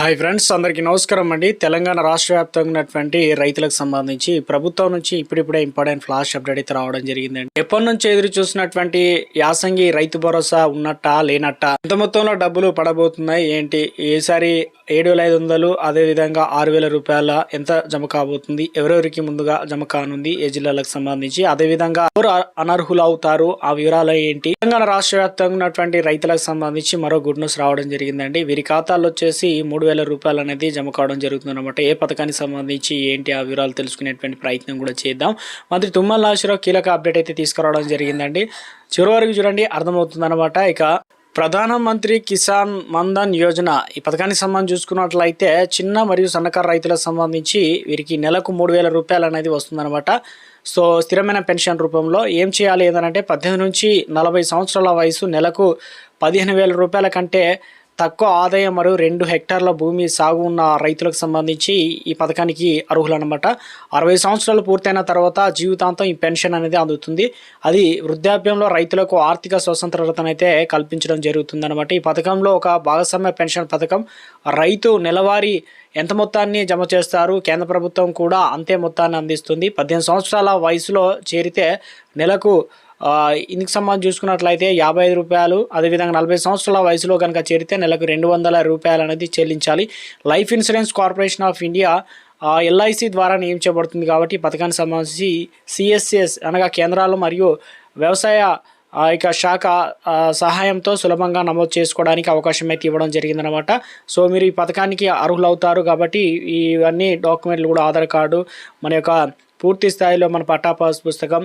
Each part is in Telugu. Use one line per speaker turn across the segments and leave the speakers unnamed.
హాయ్ ఫ్రెండ్స్ అందరికీ నమస్కారం అండి. తెలంగాణ రాష్ట్ర వ్యాప్తంగా ఉన్నటువంటి రైతులకు సంబంధించి ప్రభుత్వం నుంచి ఇప్పుడిప్పుడే ఇంపార్టెంట్ ఫ్లాష్ అప్డేట్ అయితే రావడం జరిగిందండి. ఎప్పటి నుంచి ఎదురు చూసినటువంటి యాసంగి రైతు భరోసా ఉన్నట్టా లేనట్టా? ఎంత మొత్తంలో డబ్బులు పడబోతున్నాయి? ఏంటి? ఈసారి ఏడు వేల ఐదు వందలు అదేవిధంగా ఆరు వేల రూపాయల ఎంత జమ కాబోతుంది? ఎవరెవరికి ముందుగా జమ కానుంది? ఏ జిల్లాలకు సంబంధించి? అదేవిధంగా ఎవరు అనర్హులు అవుతారు ఆ వివరాలు ఏంటి? తెలంగాణ రాష్ట్ర వ్యాప్తంగా ఉన్నటువంటి రైతులకు సంబంధించి మరో గుడ్ న్యూస్ రావడం జరిగిందండి. వీరి ఖాతాల్లో వచ్చేసి మూడు వేల రూపాయలు అనేది జమ కావడం జరుగుతుంది అనమాట ఏ పథకానికి సంబంధించి ఏంటి ఆ వివరాలు తెలుసుకునేటువంటి ప్రయత్నం కూడా చేద్దాం. మంత్రి తుమ్మల నాగేశ్వరరావు కీలక అప్డేట్ అయితే తీసుకురావడం జరిగిందండి. చివరి వరకు చూడండి అర్థమవుతుంది అనమాట ఇక ప్రధానమంత్రి కిసాన్ మన్ధన్ యోజన ఈ పథకానికి సంబంధించి చూసుకున్నట్లయితే చిన్న మరియు సన్నకారు రైతులకు సంబంధించి వీరికి నెలకు మూడు వేల రూపాయలు అనేది వస్తుందన్నమాట. సో స్థిరమైన పెన్షన్ రూపంలో ఏం చేయాలి ఏదనంటే పద్దెనిమిది నుంచి నలభై సంవత్సరాల వయసు నెలకు పదిహేను వేల రూపాయల కంటే తక్కువ ఆదాయం మరియు రెండు హెక్టార్ల భూమి సాగు ఉన్న రైతులకు సంబంధించి ఈ పథకానికి అర్హులన్నమాట. అరవై సంవత్సరాలు పూర్తయిన తర్వాత జీవితాంతం ఈ పెన్షన్ అనేది అందుతుంది. అది వృద్ధాప్యంలో రైతులకు ఆర్థిక స్వతంత్రతనైతే కల్పించడం జరుగుతుంది అనమాట ఈ పథకంలో ఒక భాగస్వామ్య పెన్షన్ పథకం. రైతు నెలవారీ ఎంత మొత్తాన్ని జమ చేస్తారు? కేంద్ర ప్రభుత్వం కూడా అంతే మొత్తాన్ని అందిస్తుంది. పద్దెనిమిది సంవత్సరాల వయసులో చేరితే నెలకు ఇందుకు సంబంధించి చూసుకున్నట్లయితే యాభై ఐదు రూపాయలు అదేవిధంగా నలభై సంవత్సరాల వయసులో కనుక చేరితే నెలకు రెండు వందల రూపాయలు అనేది చెల్లించాలి. Life insurance corporation of India LIC ద్వారా నియమించబడుతుంది కాబట్టి పథకానికి సంబంధించి సిఎస్సిఎస్ అనగా కేంద్రాలు మరియు వ్యవసాయ ఇక శాఖ సహాయంతో సులభంగా నమోదు చేసుకోవడానికి అవకాశం అయితే ఇవ్వడం జరిగిందనమాట సో మీరు ఈ పథకానికి అర్హులవుతారు కాబట్టి ఇవన్నీ డాక్యుమెంట్లు కూడా ఆధార్ కార్డు మన యొక్క పూర్తి స్థాయిలో మన పట్టా పాస్ పుస్తకం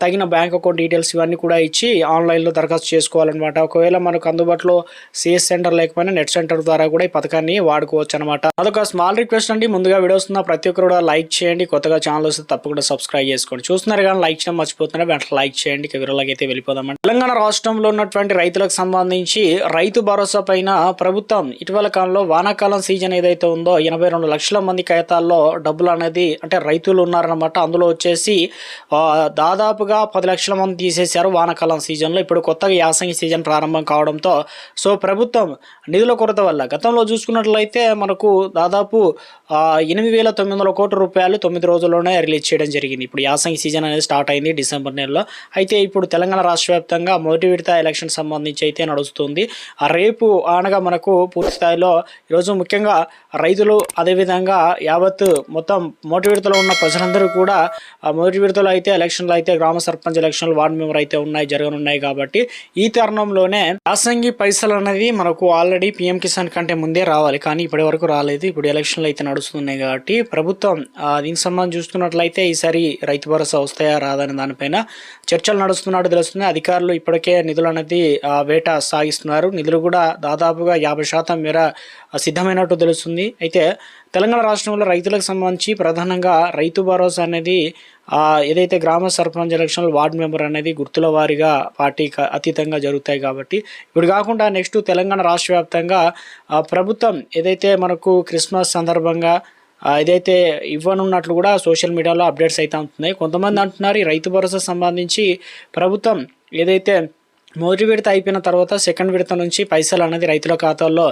తగిన బ్యాంక్ అకౌంట్ డీటెయిల్స్ ఇవన్నీ కూడా ఇచ్చి ఆన్లైన్లో దరఖాస్తు చేసుకోవాలన్నమాట. ఒకవేళ మనకు అందుబాటులో సిఎస్ సెంటర్ లేకపోయినా నెట్ సెంటర్ ద్వారా కూడా ఈ పథకాన్ని వాడుకోవచ్చు అనమాట అదొక స్మాల్ రిక్వెస్ట్ అండి. ముందుగా వీడియోస్ ఉన్న ప్రతి ఒక్కరు కూడా లైక్ చేయండి. కొత్తగా ఛానల్ వస్తే తప్పకుండా సబ్స్క్రైబ్ చేసుకోండి. చూస్తున్నారు కానీ లైక్ చేయడం మర్చిపోతున్నారు. వెంటనే లైక్ చేయండి. ఇక అయితే వెళ్ళిపోదామండి. తెలంగాణ రాష్ట్రంలో ఉన్నటువంటి రైతులకు సంబంధించి రైతు భరోసా పైన ప్రభుత్వం ఇటీవల కాలంలో వానాకాలం సీజన్ ఏదైతే ఉందో ఎనభై రెండు లక్షల మంది ఖాతాల్లో డబ్బులు అనేది అంటే రైతులు ఉన్నారనమాట అందులో వచ్చేసి దాదాపుగా పది లక్షల మంది తీసేశారు వానాకాలం సీజన్లో. ఇప్పుడు కొత్తగా యాసంగి సీజన్ ప్రారంభం కావడంతో సో ప్రభుత్వం నిధుల కొరత వల్ల గతంలో చూసుకున్నట్లయితే మనకు దాదాపు ఎనిమిది వేల తొమ్మిది వందల కోట్ల రూపాయలు తొమ్మిది రోజుల్లోనే రిలీజ్ చేయడం జరిగింది. ఇప్పుడు యాసంగి సీజన్ అనేది స్టార్ట్ అయింది డిసెంబర్ నెలలో. అయితే ఇప్పుడు తెలంగాణ రాష్ట్ర వ్యాప్తంగా మొదటి విడత ఎలక్షన్ సంబంధించి అయితే నడుస్తుంది. ఆ రేపు అనగా మనకు పూర్తి స్థాయిలో ఈరోజు ముఖ్యంగా రైతులు అదేవిధంగా యావత్ మొత్తం మొదటి విడతలో ఉన్న ప్రజలందరూ కూడా మొదటి విడతలో అయితే ఎలక్షన్లు అయితే గ్రామ సర్పంచ్ ఎలక్షన్లు వార్డు మెంబర్ అయితే ఉన్నాయి జరగనున్నాయి కాబట్టి ఈ తరుణంలోనే యాసంగి పైసలు అనేది మనకు ఆల్రెడీ పిఎం కిసాన్ కంటే ముందే రావాలి. కానీ ఇప్పటి వరకు రాలేదు. ఇప్పుడు ఎలక్షన్లు అయితే నడుస్తున్నాయి కాబట్టి ప్రభుత్వం దీనికి సంబంధించి చూస్తున్నట్లయితే ఈసారి రైతు భరోసా వస్తాయా రాదని దానిపైన చర్చలు నడుస్తున్నట్టు తెలుస్తుంది. అధికారులు ఇప్పటికే నిధులు అనేది వేట సాగిస్తున్నారు. నిధులు కూడా దాదాపుగా యాభై శాతం మేర సిద్ధమైనట్టు తెలుస్తుంది. అయితే తెలంగాణ రాష్ట్రంలో రైతులకు సంబంధించి ప్రధానంగా రైతు భరోసా అనేది ఏదైతే గ్రామ సర్పంచ్ ఎలక్షన్లు వార్డు మెంబర్ అనేది గుర్తుల వారీగా పార్టీ అతీతంగా జరుగుతాయి కాబట్టి ఇప్పుడు కాకుండా నెక్స్ట్ తెలంగాణ రాష్ట్ర వ్యాప్తంగా ప్రభుత్వం ఏదైతే మనకు క్రిస్మస్ సందర్భంగా ఏదైతే ఇవ్వనున్నట్లు కూడా సోషల్ మీడియాలో అప్డేట్స్ అయితే ఉంటున్నాయి. కొంతమంది అంటున్నారు ఈ రైతు భరోసా సంబంధించి ప్రభుత్వం ఏదైతే మొదటి విడత అయిపోయిన తర్వాత సెకండ్ విడత నుంచి పైసలు అనేది రైతుల ఖాతాల్లో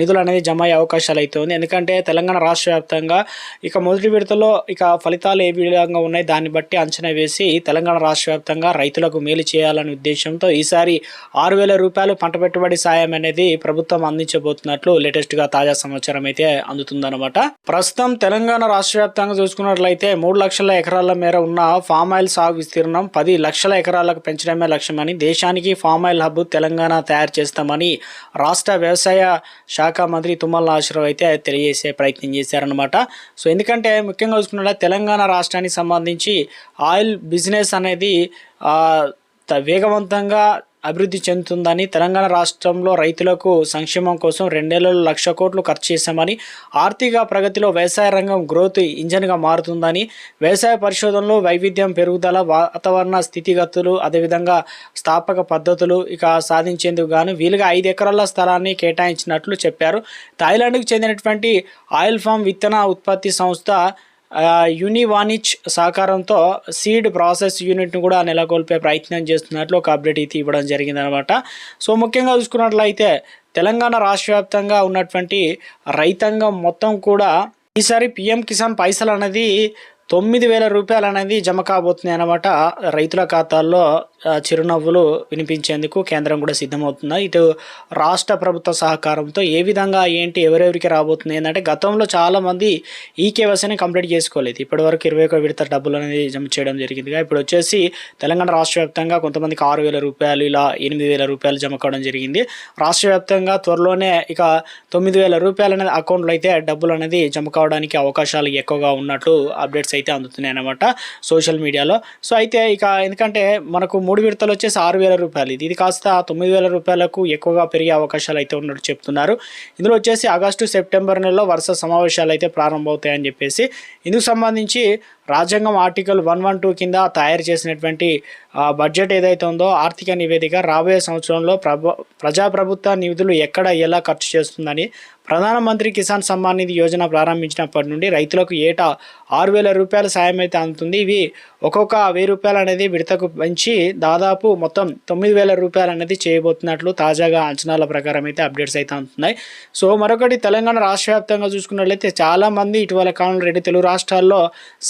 నిధులు అనేది జమ అయ్యే అవకాశాలు అయితే ఉంది. ఎందుకంటే తెలంగాణ రాష్ట్ర వ్యాప్తంగా ఇక మొదటి విడతలో ఇక ఫలితాలు ఏ విధంగా ఉన్నాయి దాన్ని బట్టి అంచనా వేసి తెలంగాణ రాష్ట్ర వ్యాప్తంగా రైతులకు మేలు చేయాలనే ఉద్దేశంతో ఈసారి ఆరు వేల రూపాయలు పంట పెట్టుబడి సాయం అనేది ప్రభుత్వం అందించబోతున్నట్లు లేటెస్ట్గా తాజా సమాచారం అయితే అందుతుందన్నమాట. ప్రస్తుతం తెలంగాణ రాష్ట్ర వ్యాప్తంగా చూసుకున్నట్లయితే మూడు లక్షల ఎకరాల మేర ఉన్న ఫామ్ ఆయిల్ సాగు విస్తీర్ణం పది లక్షల ఎకరాలకు పెంచడమే లక్ష్యమని దేశానికి ఫామ్ ఆయిల్ హబ్ తెలంగాణ తయారు చేస్తామని రాష్ట్ర వ్యవసాయ శాఖ మంత్రి తుమ్మల నాశ్రావు అయితే తెలియజేసే ప్రయత్నం చేశారనమాట సో ఎందుకంటే ముఖ్యంగా చూసుకున్నట్లయితే తెలంగాణ రాష్ట్రానికి సంబంధించి ఆయిల్ బిజినెస్ అనేది వేగవంతంగా అభివృద్ధి చెందుతుందని తెలంగాణ రాష్ట్రంలో రైతులకు సంక్షేమం కోసం రెండేళ్ళలో లక్ష కోట్లు ఖర్చు చేశామని ఆర్థిక ప్రగతిలో వ్యవసాయ రంగం గ్రోత్ ఇంజన్గా మారుతుందని వ్యవసాయ పరిశోధనలో వైవిధ్యం పెరుగుదల వాతావరణ స్థితిగతులు అదేవిధంగా స్థాపక పద్ధతులు ఇక సాధించేందుకు గాను వీలుగా ఐదు ఎకరాల స్థలాన్ని కేటాయించినట్లు చెప్పారు. థాయిలాండ్కు చెందినటువంటి ఆయిల్ ఫామ్ విత్తన ఉత్పత్తి సంస్థ యూనివానిచ్ సహకారంతో సీడ్ ప్రాసెస్ యూనిట్ను కూడా నెలకొల్పే ప్రయత్నం చేస్తున్నట్లు ఒక అప్డేట్ అయితే ఇవ్వడం జరిగిందనమాట సో ముఖ్యంగా చూసుకున్నట్లయితే తెలంగాణ రాష్ట్ర వ్యాప్తంగా ఉన్నటువంటి రైతాంగం మొత్తం కూడా ఈసారి పిఎం కిసాన్ పైసలు అనేది తొమ్మిది వేల రూపాయలు అనేది జమ కాబోతున్నాయి అన్నమాట రైతుల ఖాతాల్లో చిరునవ్వులు వినిపించేందుకు కేంద్రం కూడా సిద్ధమవుతుంది. ఇటు రాష్ట్ర ప్రభుత్వ సహకారంతో ఏ విధంగా ఏంటి ఎవరెవరికి రాబోతుంది ఏంటంటే గతంలో చాలా మంది ఈ కేవైసీని కంప్లీట్ చేసుకోలేదు. ఇప్పటివరకు ఇరవై ఒక విడత డబ్బులు అనేది జమ చేయడం జరిగింది ఇప్పుడు వచ్చేసి తెలంగాణ రాష్ట్ర వ్యాప్తంగా కొంతమందికి ఆరు వేల రూపాయలు ఇలా ఎనిమిది వేల రూపాయలు జమ కావడం జరిగింది. రాష్ట్ర వ్యాప్తంగా త్వరలోనే ఇక తొమ్మిది వేల రూపాయలు అనేది అకౌంట్లో అయితే డబ్బులు అనేది జమ కావడానికి అవకాశాలు ఎక్కువగా ఉన్నట్లు అప్డేట్స్ అయితే అందుతున్నాయి అన్నమాట సోషల్ మీడియాలో. సో అయితే ఇక ఎందుకంటే మనకు మూడు విడతలు వచ్చేసి ఆరు వేల రూపాయలు. ఇది ఇది కాస్త తొమ్మిది వేల రూపాయలకు ఎక్కువగా పెరిగే అవకాశాలు అయితే ఉన్నట్టు చెప్తున్నారు. ఇందులో వచ్చేసి ఆగస్టు సెప్టెంబర్ నెలలో వరుస సమావేశాలు అయితే ప్రారంభమవుతాయని చెప్పేసి ఇందుకు సంబంధించి రాజ్యాంగం ఆర్టికల్ వన్ వన్ టూ కింద తయారు చేసినటువంటి బడ్జెట్ ఏదైతే ఉందో ఆర్థిక నివేదిక రాబోయే సంవత్సరంలో ప్రభ ప్రజాప్రభుత్వ నిధులు ఎక్కడ ఎలా ఖర్చు చేస్తుందని ప్రధానమంత్రి కిసాన్ సమ్మాన్ నిధి యోజన ప్రారంభించినప్పటి నుండి రైతులకు ఏటా ఆరు వేల రూపాయల సాయం అయితే అందుతుంది. ఇవి ఒక్కొక్క వెయ్యి రూపాయలు అనేది విడతకు పెంచి దాదాపు మొత్తం తొమ్మిది వేల రూపాయలు అనేది చేయబోతున్నట్లు తాజాగా అంచనాల ప్రకారం అయితే అప్డేట్స్ అయితే అందుతున్నాయి. సో మరొకటి తెలంగాణ రాష్ట్ర వ్యాప్తంగా చూసుకున్నట్లయితే చాలా మంది ఇటీవల కాలంలో రెండు తెలుగు రాష్ట్రాల్లో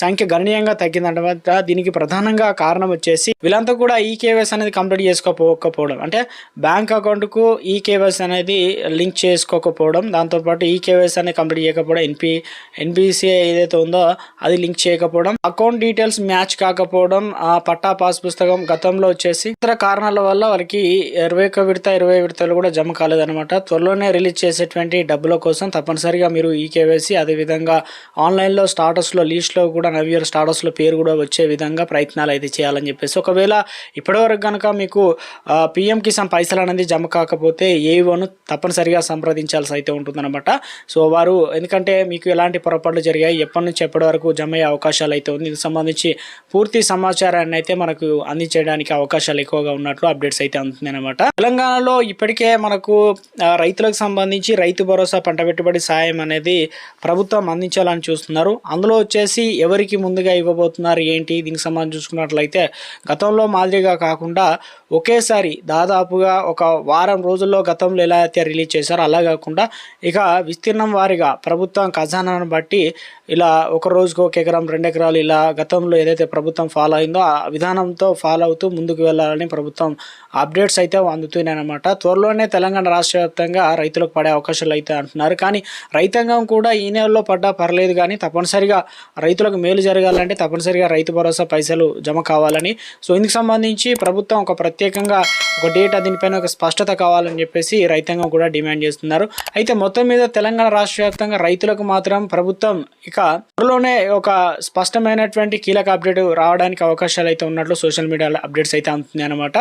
సంఖ్య గణనీయంగా తగ్గిందన్నమాట దీనికి ప్రధానంగా కారణం వచ్చేసి వీళ్ళంతా కూడా ఈ కేవైస్ అనేది కంప్లీట్ చేసుకోకపోవడం. అంటే బ్యాంక్ అకౌంట్కు ఈ కేవైస్ అనేది లింక్ చేసుకోకపోవడం దాంతోపాటు ఈ కేవైసీ అనేది కంప్లీట్ చేయకపోవడం ఎన్పి ఎన్పిసిఐ ఏదైతే ఉందో అది లింక్ చేయకపోవడం అకౌంట్ డీటెయిల్స్ మ్యాచ్ కాకపోవడం ఆ పట్టా పాస్ పుస్తకం గతంలో వచ్చేసి ఇతర కారణాల వల్ల వాళ్ళకి ఇరవై ఒక్క విడత ఇరవై విడతలు కూడా జమ కాలేదన్నమాట. త్వరలోనే రిలీజ్ చేసేటువంటి డబ్బుల కోసం తప్పనిసరిగా మీరు ఈ కేవైసీ అదేవిధంగా ఆన్లైన్లో స్టాటస్లో లీస్ట్లో కూడా నవ్యర్ స్టాటస్లో పేరు కూడా వచ్చే విధంగా ప్రయత్నాలు అయితే చేయాలని చెప్పేసి ఒకవేళ ఇప్పటివరకు కనుక మీకు పిఎం కిసాన్ పైసలు అనేది జమ కాకపోతే ఏవోను తప్పనిసరిగా సంప్రదించాల్సి అయితే ఉంటుంది అనమాట సో వారు ఎందుకంటే మీకు ఎలాంటి పొరపాట్లు జరిగాయి ఎప్పటి నుంచి ఎప్పటి వరకు జమ అయ్యే అవకాశాలు అయితే ఉంది దీనికి సంబంధించి పూర్తి సమాచారాన్ని అయితే మనకు అందించడానికి అవకాశాలు ఎక్కువగా ఉన్నట్లు అప్డేట్స్ అయితే అందుతుంది అనమాట తెలంగాణలో ఇప్పటికే మనకు రైతులకు సంబంధించి రైతు భరోసా పంట పెట్టుబడి సాయం అనేది ప్రభుత్వం అందించాలని చూస్తున్నారు. అందులో వచ్చేసి ఎవరికి ముందుగా ఇవ్వబోతున్నారు ఏంటి? దీనికి సంబంధించి చూసుకున్నట్లయితే గతంలో మాదిరిగా కాకుండా ఒకేసారి దాదాపుగా ఒక వారం రోజుల్లో గతంలో ఎలా అయితే రిలీజ్ చేశారో అలా కాకుండా ఇక విస్తీర్ణం వారిగా ప్రభుత్వం ఖజానాను బట్టి ఇలా ఒక రోజుకు ఒక ఎకరం రెండు ఎకరాలు ఇలా గతంలో ఏదైతే ప్రభుత్వం ఫాలో అయిందో ఆ విధానంతో ఫాలో అవుతూ ముందుకు వెళ్ళాలని ప్రభుత్వం అప్డేట్స్ అయితే అందుతున్నాయి అనమాట త్వరలోనే తెలంగాణ రాష్ట్ర వ్యాప్తంగా రైతులకు పడే అవకాశాలు అయితే అంటున్నారు. కానీ రైతాంగం కూడా ఈ నెలలో పడ్డా పర్లేదు కానీ తప్పనిసరిగా రైతులకు మేలు జరగాలంటే తప్పనిసరిగా రైతు భరోసా పైసలు జమ కావాలని. సో ఇందుకు సంబంధించి ప్రభుత్వం ఒక ప్రత్యేకంగా ఒక డేటా దీనిపైన ఒక స్పష్టత కావాలని చెప్పేసి రైతాంగం కూడా డిమాండ్ చేస్తున్నారు. అయితే మొత్తం మీద తెలంగాణ రాష్ట్ర వ్యాప్తంగా రైతులకు మాత్రం ప్రభుత్వం ఇక త్వరలోనే ఒక స్పష్టమైనటువంటి కీలక అప్డేట్ రావడానికి అవకాశాలు అయితే ఉన్నట్లు సోషల్ మీడియాలో అప్డేట్స్ అయితే అందుతున్నాయి అనమాట